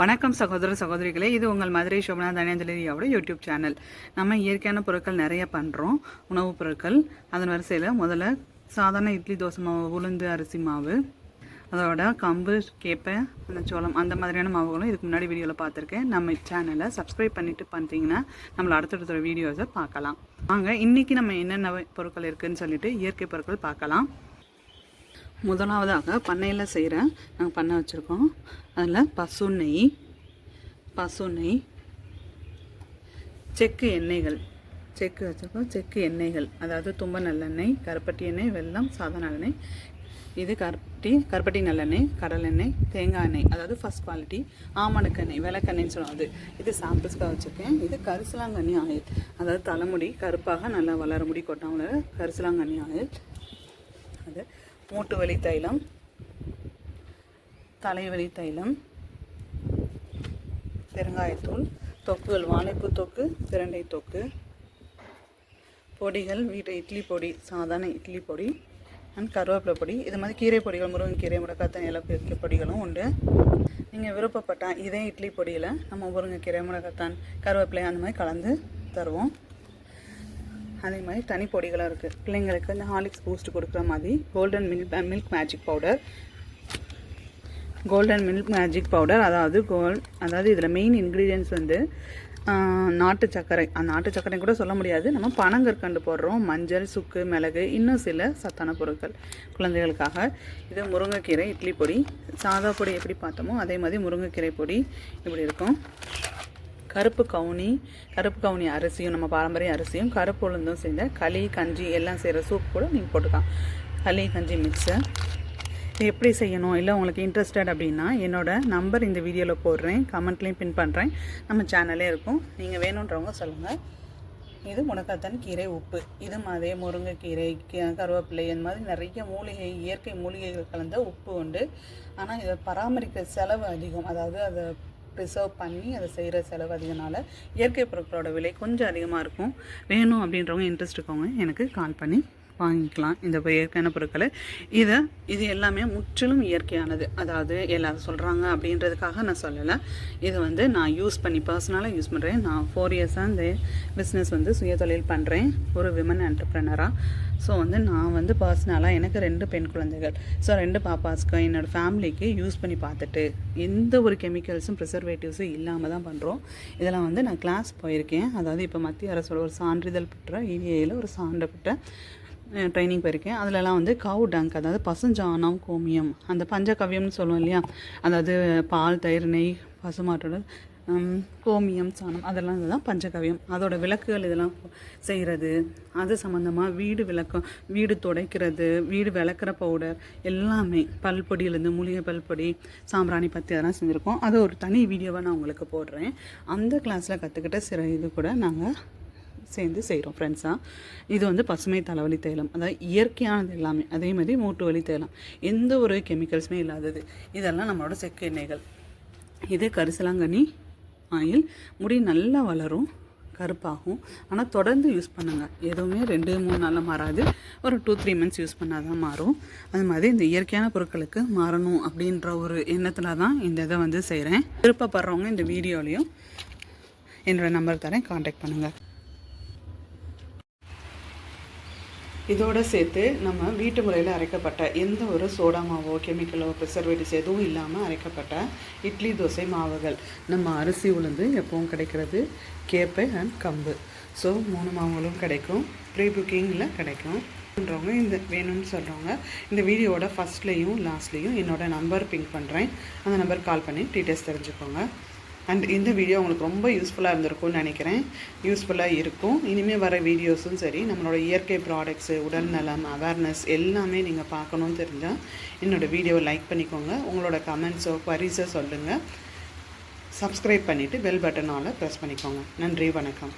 வணக்கம் சகோதர சகோதரிகளே இது உங்கள் மதுரை சோபனா தனியாஞ்சலியாவோட யூடியூப் சேனல். நம்ம இயற்கையான பொருட்கள் நிறைய பண்ணுறோம் உணவுப் பொருட்கள். அதன் வரிசையில் முதல்ல சாதாரண இட்லி தோசை மாவு உளுந்து அரிசி மாவு அதோட கம்பு கேப்பை அந்த சோளம் அந்த மாதிரியான மாவுகளும் இதுக்கு முன்னாடி வீடியோவில் பார்த்துருக்கேன். நம்ம சேனலை சப்ஸ்கிரைப் பண்ணிவிட்டு பார்த்தீங்கன்னா நம்மளை அடுத்தடுத்த வீடியோஸை பார்க்கலாம். வாங்க இன்றைக்கி நம்ம என்னென்ன பொருட்கள் இருக்குதுன்னு சொல்லிட்டு இயற்கை பொருட்கள் பார்க்கலாம். முதலாவதாக பண்ணையில் செய்கிற நாங்கள் பண்ணை வச்சுருக்கோம். அதில் பசு நெய் பசு நெய் செக்கு எண்ணெய்கள். செக்கு வச்சுருக்கோம். செக்கு எண்ணெய்கள். அதாவது தும்ப நல்லெண்ணெய் கருப்பட்டி எண்ணெய் வெல்லம் சாதா நல்லெண்ணெய். இது கருப்பட்டி கருப்பட்டி நல்லெண்ணெய் கடலெண்ணெய் தேங்காய் எண்ணெய். அதாவது ஃபஸ்ட் குவாலிட்டி ஆமணக்கெண்ணெய் விளக்கெண்ணெய்னு சொல்லுவாங்க. அது இது சாம்பிள்ஸ்க்காக வச்சுருக்கேன். இது கரிசலாங்கண்ணி ஆயில். அதாவது தலைமுடி கருப்பாக நல்லா வளர முடி கொட்டாமல் கரிசலாங்கண்ணி ஆயில். அது மூட்டு வலி தைலம் தலைவலி தைலம் பெருங்காயத்தூள் தொக்குகள் வாழைப்பு தொக்கு பிரண்டை தொக்கு பொடிகள் வீட்டு இட்லி பொடி சாதாரண இட்லி பொடி அண்ட் கருவேப்பிலை பொடி. இது மாதிரி கீரை பொடிகள் முருங்கைக்கீரை முடக்காத்தன் இலை பெருக்கிய பொடிகளும் உண்டு. நீங்கள் விருப்பப்பட்டால் இதே இட்லி பொடியில் நம்ம முருங்கைக்கீரை முடக்காத்தான் கருவேப்பிலை அந்த மாதிரி கலந்து தருவோம். அதே மாதிரி தனி பொடிகளும் இருக்குது பிள்ளைங்களுக்கு இந்த ஹார்லிக்ஸ் பூஸ்ட் கொடுக்குற மாதிரி golden milk milk magic powder golden milk magic powder அதாவது கோல் அதாவது இதில் மெயின் இன்க்ரீடியன்ஸ் வந்து நாட்டு சர்க்கரை. அந்த நாட்டு சர்க்கரை கூட சொல்ல முடியாது. நம்ம பனங்கற்கண்டு போடுறோம். மஞ்சள் சுக்கு மிளகு இன்னும் சில சத்தான பொருட்கள் குழந்தைகளுக்காக. இது முருங்கைக்கீரை இட்லி பொடி சாதா பொடி எப்படி பார்த்தோமோ அதே மாதிரி முருங்கைக்கீரை பொடி இப்படி இருக்கும். கருப்பு கவுனி கருப்பு கவுனி அரிசியும் நம்ம பாரம்பரிய அரிசியும் கருப்பு உளுந்தும் சேர்ந்த களி கஞ்சி எல்லாம் செய்கிற சூப் கூட நீங்கள் போட்டுக்கலாம். களி கஞ்சி மிக்ஸை இது எப்படி செய்யணும்? இல்லை உங்களுக்கு இன்ட்ரெஸ்டட் அப்படின்னா என்னோடய நம்பர் இந்த வீடியோவில் போடுறேன். கமெண்ட்லேயும் பின் பண்ணுறேன் நம்ம சேனலே இருக்கும். நீங்கள் வேணுன்றவங்க சொல்லுங்கள் இது முடக்காத்தன் கீரை உப்பு. இது மாதிரி முருங்கைக்கீரை கி- கருவேப்பிலை இந்த மாதிரி நிறைய மூலிகை இயற்கை மூலிகைகள் கலந்த உப்பு உண்டு. ஆனால் இதை பராமரிக்க செலவு அதிகம். அதாவது அதை ப்ரிசர்வ் பண்ணி அதை செய்கிற செலவு அதிகனால இயற்கை பொருட்களோட விலை கொஞ்சம் அதிகமாக இருக்கும். வேணும் அப்படின்றவங்க இன்ட்ரெஸ்ட் இருக்கவங்க எனக்கு கால் பண்ணி வாங்கிக்கலாம் இந்த இயற்கையான பொருட்களை. இதை இது எல்லாமே முற்றிலும் இயற்கையானது. அதாவது எல்லோரும் சொல்கிறாங்க அப்படின்றதுக்காக நான் சொல்லலை. இது வந்து நான் யூஸ் பண்ணி பர்சனலாக யூஸ் பண்ணுறேன் நான் ஃபோர் இயர்ஸாக இந்த பிஸ்னஸ் வந்து சுயதொழில் பண்ணுறேன் ஒரு விமன் என்டர்ப்ரெனராக ஸோ வந்து நான் வந்து பர்சனலாக எனக்கு ரெண்டு பெண் குழந்தைகள். ஸோ ரெண்டு பாப்பாஸ்க்கு என்னோடய ஃபேமிலிக்கு யூஸ் பண்ணி பார்த்துட்டு எந்த ஒரு கெமிக்கல்ஸும் ப்ரிசர்வேட்டிவ்ஸும் இல்லாமல் தான் பண்ணுறோம் இதெல்லாம் வந்து நான் கிளாஸ் போயிருக்கேன். அதாவது இப்போ மத்திய அரசோட ஒரு சான்றிதழ் பெற்ற இடிஐயில் ஒரு சான்று பெற்ற ட்ரைனிங் போயிருக்கேன். அதிலலாம் வந்து காவு டங்க் அதாவது பசுஞ்சாணம் கோமியம் அந்த பஞ்சகவ்யம்னு சொல்லுவோம் இல்லையா? அதாவது பால் தயிர் நெய் பசுமாட்டோட கோமியம் சாணம் அதெல்லாம் இதுதான் பஞ்சகவ்யம். அதோட விளக்குகள் இதெல்லாம் செய்கிறது அது சம்மந்தமாக வீடு விளக்கம் வீடு துடைக்கிறது வீடு விளக்குற பவுடர் எல்லாமே பல்பொடியிலேருந்து மூலிகை பல்பொடி சாம்பிராணி பத்தி அதெல்லாம் செஞ்சுருக்கோம். அது ஒரு தனி வீடியோவை நான் உங்களுக்கு போடுறேன். அந்த கிளாஸில் கற்றுக்கிட்ட சில இது கூட நாங்கள் சேர்ந்து செய்கிறோம் ஃப்ரெண்ட்ஸாக இது வந்து பசுமை தலைவலி தைலம் அதாவது இயற்கையானது எல்லாமே. அதே மாதிரி மூட்டு வலி தைலம் எந்த ஒரு கெமிக்கல்ஸுமே இல்லாதது. இதெல்லாம் நம்மளோட செக்கு எண்ணெய்கள். இது கரிசலாங்கண்ணி ஆயில். முடி நல்லா வளரும் கருப்பாகும். ஆனால் தொடர்ந்து யூஸ் பண்ணுங்கள் எதுவுமே ரெண்டு மூணு நாளில் மாறாது. ஒரு டூ த்ரீ மந்த்ஸ் யூஸ் பண்ணால் தான் மாறும். அது மாதிரி இந்த இயற்கையான பொருட்களுக்கு மாறணும் அப்படின்ற ஒரு எண்ணத்தில் தான் இந்த இதை வந்து செய்கிறேன் விருப்பப்படுறவங்க இந்த வீடியோலையும் என்னோட நம்பர் தரேன் காண்டாக்ட் பண்ணுங்கள் இதோடு சேர்த்து நம்ம வீட்டு முறையில் அரைக்கப்பட்ட எந்த ஒரு சோடா மாவோ கெமிக்கலோ ப்ரிசர்வேட்டிவ்ஸ் எதுவும் இல்லாமல் அரைக்கப்பட்ட இட்லி தோசை மாவுகள் நம்ம அரிசி உளுந்து எப்பவும் கிடைக்கிறது கேப்பை அண்ட் கம்பு. ஸோ மூணு மாவுகளும் கிடைக்கும். ப்ரீ புக்கிங்கில் கிடைக்கும். பண்ணுறவங்க இந்த வேணும்னு சொல்கிறவங்க இந்த வீடியோவோட ஃபஸ்ட்லேயும் லாஸ்ட்லேயும் என்னோடய நம்பர் பிங்க் பண்ணுறேன் அந்த நம்பர் கால் பண்ணி டீட்டெயில்ஸ் தெரிஞ்சுக்கோங்க. அண்ட் இந்த வீடியோ உங்களுக்கு ரொம்ப யூஸ்ஃபுல்லாக இருந்திருக்கும்னு நினைக்கிறேன். யூஸ்ஃபுல்லாக இருக்கும். இனிமேல் வர வீடியோஸும் சரி நம்மளோட இயற்கை ப்ராடக்ட்ஸு உடல் நலம் அவேர்னஸ் எல்லாமே நீங்கள் பார்க்கணும்னு தெரிஞ்சால் என்னோட வீடியோவை லைக் பண்ணிக்கோங்க. உங்களோட கமெண்ட்ஸோ குவரிஸோ சொல்லுங்கள் சப்ஸ்கிரைப் பண்ணிவிட்டு பெல் பட்டனால் ப்ரெஸ் பண்ணிக்கோங்க. நன்றி வணக்கம்.